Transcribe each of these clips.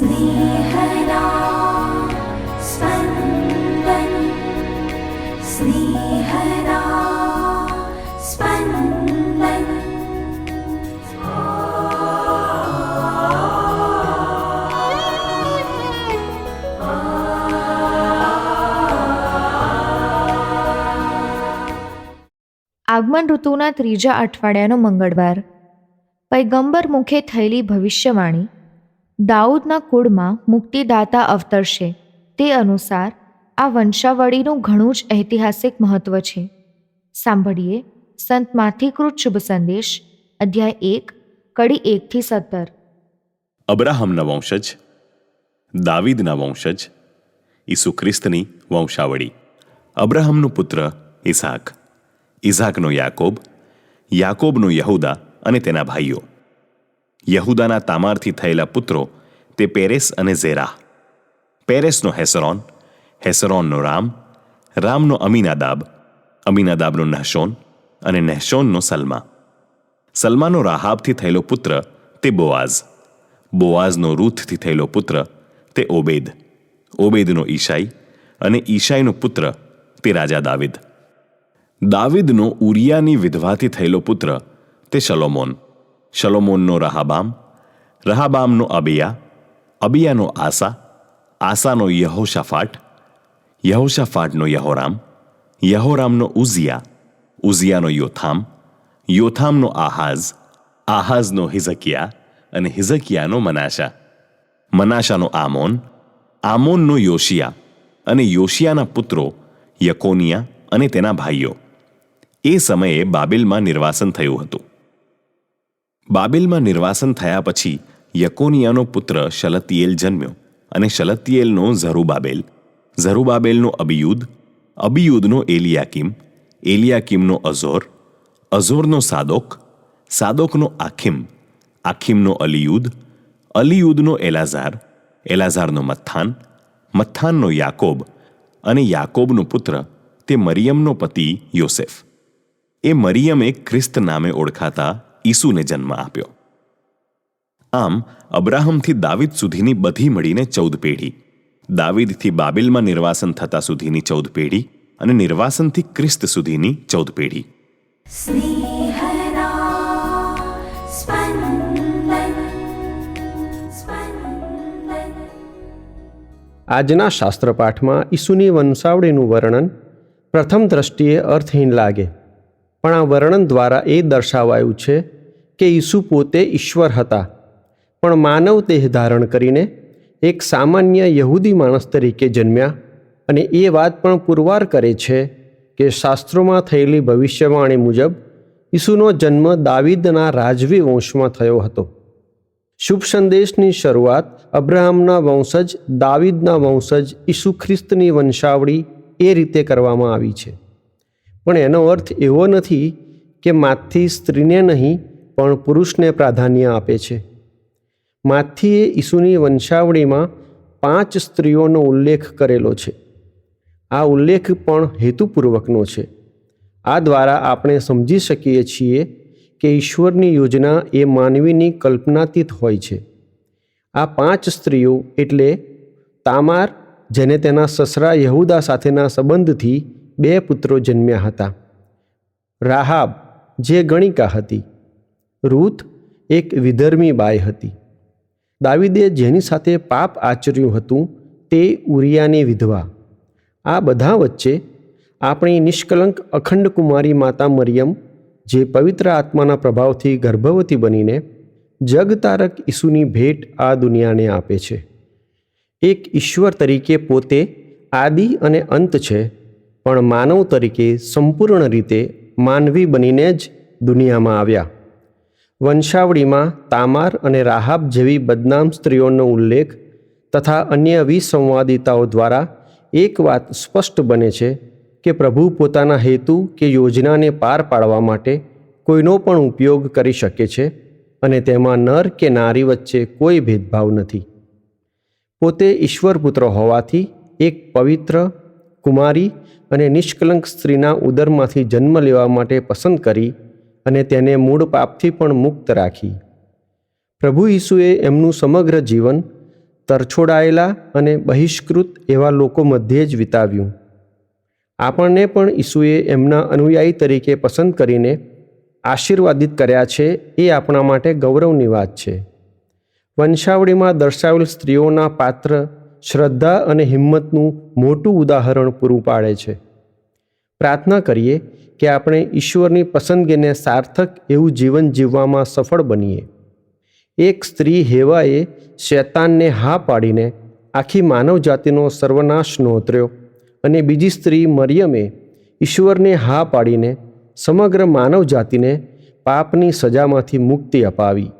स्नेहदा स्पन्दन् स्नेहदा स्पन्दन् આગમન ઋતુના ત્રીજા અઠવાડિયાનો મંગળવાર પૈગંબર મુખે થયેલી ભવિષ્યવાણી દાઉદના કુળમાં મુક્તિદાતા અવતરશે. તે અનુસાર આ વંશાવળીનું ઘણું જ ઐતિહાસિક મહત્વ છે. સાંભળીએ સંત માથીકૃત શુભ સંદેશ, અધ્યાય એક, કડી એકથી સત્તર. અબ્રાહમના વંશજ, દાવીદના વંશજ, ઈસુ ખ્રિસ્તની વંશાવળી. અબ્રાહમનો પુત્ર ઇસાક ઇઝાકનો યાકોબ, યાકોબનો યહુદા અને તેના ભાઈઓ. યહુદાના તામારથી થયેલા પુત્રો તે પેરેસ અને ઝેરા. પેરેસનો હેસરોન, હેસરોનનો રામ, રામનો અમીનાદાબ, અમીનાદાબનો નહશોન અને નહશોનનો સલમા. સલમાનો રાહાબથી થયેલો પુત્ર તે બોઆઝ. બોઆઝનો રૂથથી થયેલો પુત્ર તે ઓબેદ. ઓબેદનો ઈશાઈ અને ઈશાઈનો પુત્ર તે રાજા દાવિદ. દાવિદનો ઉરિયાની વિધવાથી થયેલો પુત્ર તે શલોમોન. શલોમોનનો રહાબામ રહાબામનો અબિયા અબિયાનો આસા આસાનો યહોશાફાટ યહોશાફાટનો યહોરામ યહોરામનો ઉઝિયા ઉઝિયાનો યોથામ યોથામનો આહાઝ આહાઝનો હિઝકિયા અને હિઝકિયાનો મનાશા મનાશાનો આમોન આમોનનો યોશિયા અને યોશિયાના પુત્રો યકોનિયા અને તેના ભાઈઓ એ સમયે બાબિલમાં નિર્વાસન થયું હતું બાબેલમાં નિર્વાસન થયા પછી યકોનિયાનો પુત્ર શલતિયેલ જન્મ્યો અને શલતિયેલનો ઝરુબાબેલ. ઝરુબાબેલનો અબિયુદ, અબિયુદનો એલિયાકીમ, એલિયાકીમનો અઝોર, અઝોરનો સાદોક, સાદોકનો આખિમ, આખિમનો અલિયુદ, અલિયુદનો એલાઝાર, એલાઝારનો મથાન મથાનનો યાકોબ અને યાકોબનો પુત્ર, તે મરિયમનો પતિ યોસેફ. એ મરિયમે ખ્રિસ્ત નામે ઓળખાતા ઈસુને જન્મ આપ્યો. આમ અબ્રાહમથી દાવિદ સુધીની બધી મળીને ચૌદ પેઢી. દાવિદથી બાબિલમાં નિર્વાસન થતા સુધીની ચૌદ પેઢી અને નિર્વાસનથી ક્રિસ્ત સુધીની ચૌદ પેઢી. આજના શાસ્ત્રપાઠમાં ઈસુની વંશાવળીનું વર્ણન પ્રથમ દ્રષ્ટિએ અર્થહીન લાગે. પણ આ વર્ણન દ્વારા એ દર્શાવાયું છે કે ઈસુ પોતે ઈશ્વર હતા. પણ માનવ દેહ ધારણ કરીને એક સામાન્ય યહૂદી માણસ તરીકે જન્મ્યા અને એ વાત પણ પુરવાર કરે છે કે શાસ્ત્રોમાં થયેલી ભવિષ્યવાણી મુજબ ઈસુનો જન્મ દાવીદના રાજવી વંશમાં થયો હતો. શુભ સંદેશની શરૂઆત અબ્રાહમના વંશજ દાવિદના વંશજ ઈસુ ખ્રિસ્તની વંશાવળી એ રીતે કરવામાં આવી છે. પણ એનો અર્થ એવો નથી કે માથી સ્ત્રીને નહીં, પણ પુરુષને પ્રાધાન્ય આપે છે. માથીએ ઈસુની વંશાવળીમાં પાંચ સ્ત્રીઓનો ઉલ્લેખ કરેલો છે. આ ઉલ્લેખ પણ હેતુપૂર્વકનો છે. આ દ્વારા આપણે સમજી શકીએ છીએ કે ઈશ્વરની યોજના એ માનવીની કલ્પનાતીત હોય છે. આ પાંચ સ્ત્રીઓ એટલે તામાર, જેને તેના સસરા યહૂદા સાથેના સંબંધથી બે પુત્રો જન્મ્યા હતા. રાહાબ, જે ગણિકા હતી. રૂથ, એક વિધર્મી બાઈ હતી. દાવિદે જેની સાથે પાપ આચર્યું હતું તે ઉરિયાની વિધવા. આ બધા વચ્ચે આપણી નિષ્કલંક અખંડ કુમારી માતા મરિયમ, જે પવિત્ર આત્માના પ્રભાવથી ગર્ભવતી બનીને જગતારક ઈસુની ભેટ આ દુનિયાને આપે છે. એક ઈશ્વર તરીકે પોતે આદિ અને અંત છે. પણ માનવ તરીકે સંપૂર્ણ રીતે માનવી બનીને જ દુનિયામાં આવ્યા. વંશાવળીમાં તામાર અને રાહાબ જેવી બદનામ સ્ત્રીઓનો ઉલ્લેખ તથા અન્ય વિસંવાદિતાઓ દ્વારા એક વાત સ્પષ્ટ બને છે કે પ્રભુ પોતાના હેતુ કે યોજનાને પાર પાડવા માટે કોઈનો પણ ઉપયોગ કરી શકે છે અને તેમાં નર કે નારી વચ્ચે કોઈ ભેદભાવ નથી. પોતે ઈશ્વરપુત્ર હોવાથી એક પવિત્ર, કુમારી અને નિષ્કલંક સ્ત્રીના ઉદરમાંથી જન્મ લેવા માટે પસંદ કરી અને તેને મૂળ પાપથી પણ મુક્ત રાખી. પ્રભુ ઈસુએ એમનું સમગ્ર જીવન તરછોડાયેલા અને બહિષ્કૃત એવા લોકો મધ્યે જ વિતાવ્યું. આપણને પણ ઈસુએ એમના અનુયાયી તરીકે પસંદ કરીને આશીર્વાદિત કર્યા છે એ આપણા માટે ગૌરવની વાત છે. વંશાવળીમાં દર્શાવેલ સ્ત્રીઓના પાત્ર શ્રદ્ધા અને હિંમતનું મોટું ઉદાહરણ પૂરું પાડે છે. પ્રાર્થના કરીએ કે આપણે ઈશ્વરની પસંદગીને સાર્થક એવું જીવન જીવવામાં સફળ બનીએ. એક સ્ત્રી હેવાએ શૈતાનને હા પાડીને આખી માનવજાતિનો સર્વનાશ નોતર્યો અને બીજી સ્ત્રી મરિયમે ઈશ્વરને હા પાડીને સમગ્ર માનવજાતિને પાપની સજામાંથી મુક્તિ અપાવી.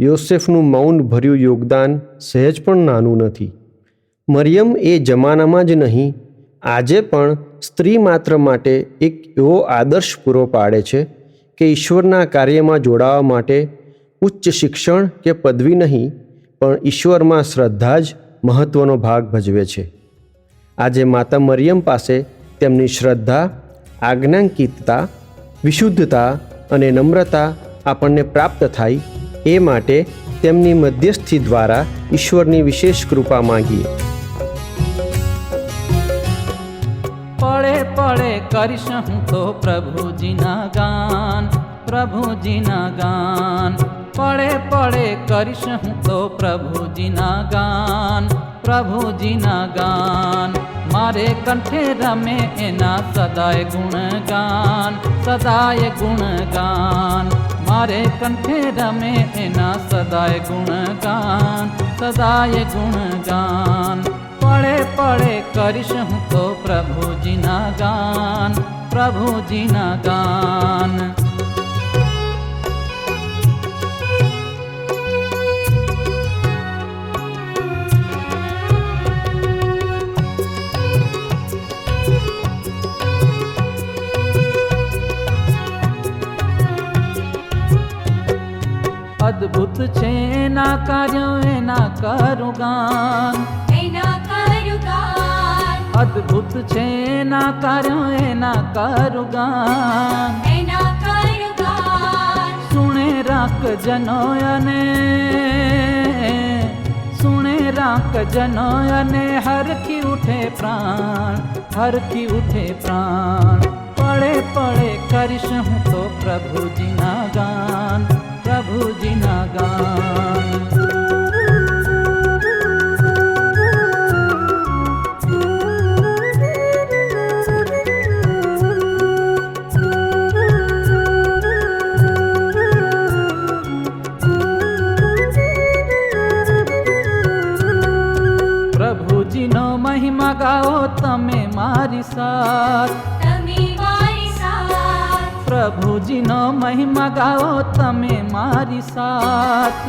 યોસેફનું મૌન ભર્યું યોગદાન સહેજ પણ નાનું નથી. મરિયમ એ જમાનામાં જ નહીં, આજે પણ સ્ત્રી માત્ર માટે એક એવો આદર્શ પૂરો પાડે છે કે ઈશ્વરના કાર્યમાં જોડાવા માટે ઉચ્ચ શિક્ષણ કે પદવી નહીં, પણ ઈશ્વરમાં શ્રદ્ધા જ મહત્ત્વનો ભાગ ભજવે છે. આજે માતા મરિયમ પાસે તેમની શ્રદ્ધા, આજ્ઞાંકિતતા, વિશુદ્ધતા અને નમ્રતા આપણને પ્રાપ્ત થાય એ માટે તેમની મધ્યસ્થી દ્વારા ઈશ્વરની વિશેષ કૃપા માંગીએ. કરીશ હું તો પ્રભુજીના ગાન પ્રભુજીના ગાન પડે પડે કરીશ હું તો પ્રભુજીના ગાન પ્રભુજીના ગાન મારે કંઠે રમે એના સદાય ગુણગાન સદાય ગુણગાન મારે કંઠે રમે એના સદાય ગુણગાન સદાય ગુણગાન પળે પળે કરીશ હું તો પ્રભુજીના ગાન પ્રભુજીના ગાન અદ્ભુત છે એના કાર્યો એના કરું ગાન અદ્ભુત છે એના કાર્યો એના કરું ગાન એના કરુગાન સુણે રાખ જનો અને સુણે રાખ જનો અને હરખી ઉઠે પ્રાણ હરખી ઉઠે પ્રાણ. પડે પડે કરીશ હું તો પ્રભુજીના ગાન પ્રભુજીના ગાન. મહિમા ગાઓ તમે મારી સાથ. પ્રભુજીનો મહિમા ગાઓ તમે મારી સાથ.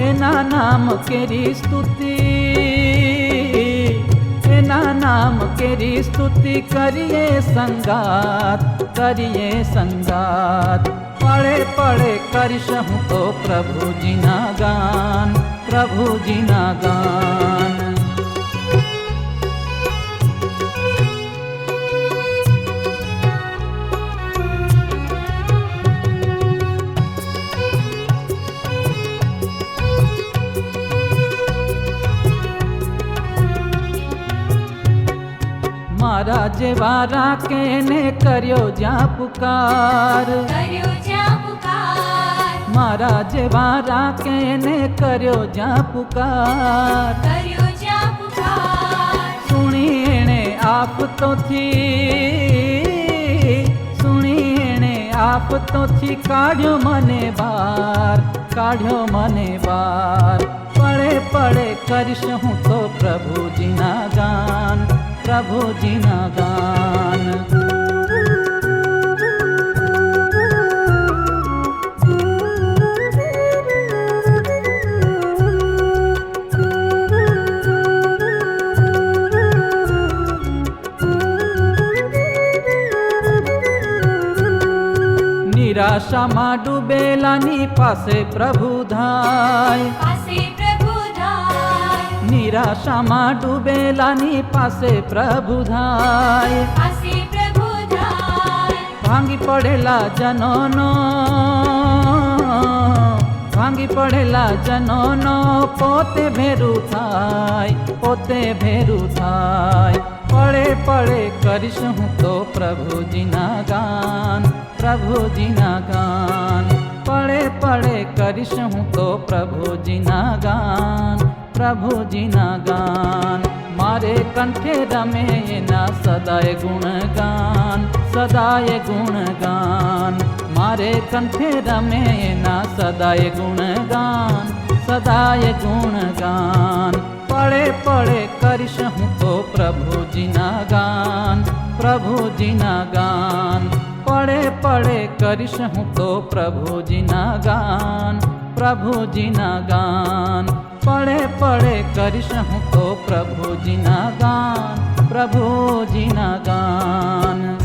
એના નામ કેરી સ્તુતિ. એના નામ કેરી સ્તુતિ કરીએ સંગાત કરીએ સંગાત. પડે પડે કરીશ હું તો પ્રભુજીના ગાન પ્રભુજીના ગાન. મારા જેવા રાકેને ને કર્યો જ્યાં પુકાર. મારા જેવા રાકેને ને કર્યો જ્યાં પુકાર. સુણી એણે આપતોથી સુણી એણે આપતોથી કાઢ્યો મને બાર કાઢ્યો મને બાર. પડે પડે કરીશ હું તો પ્રભુજીના ગાન. પ્રભુજીના ગાન નિરાશામાં ડૂબેલાની પાસે પ્રભુ ધાય પાસે પ્રભુ ધાય નિરાશામાં ડૂબેલાની પાસે પ્રભુ થાય. ભાંગી પડેલા જનોનો ભાંગી પડેલા જનોનો પોતે ભેરું થાય પોતે ભેરું થાય. પડે પડે કરીશ હું તો પ્રભુજીના ગાન પ્રભુજીના ગાન. પડે પડે કરીશ હું તો પ્રભુજીના ગાન. પ્રભુજીના ગાન. મારે કંઠે રમે એના સદાય ગુણગાન સદાય ગુણગાન. મારે કંઠે રમે એના સદાય ગુણગાન સદાય ગુણગાન. પડે પડે કરીશ હું તો પ્રભુજીના ગાન પ્રભુજીના ગાન. પડે પડે કરીશ હું તો પ્રભુજીના ગાન પ્રભુજીના ગાન. પડે પડે કરીશ હું તો પ્રભુજીના ગાન પ્રભુજીના ગાન.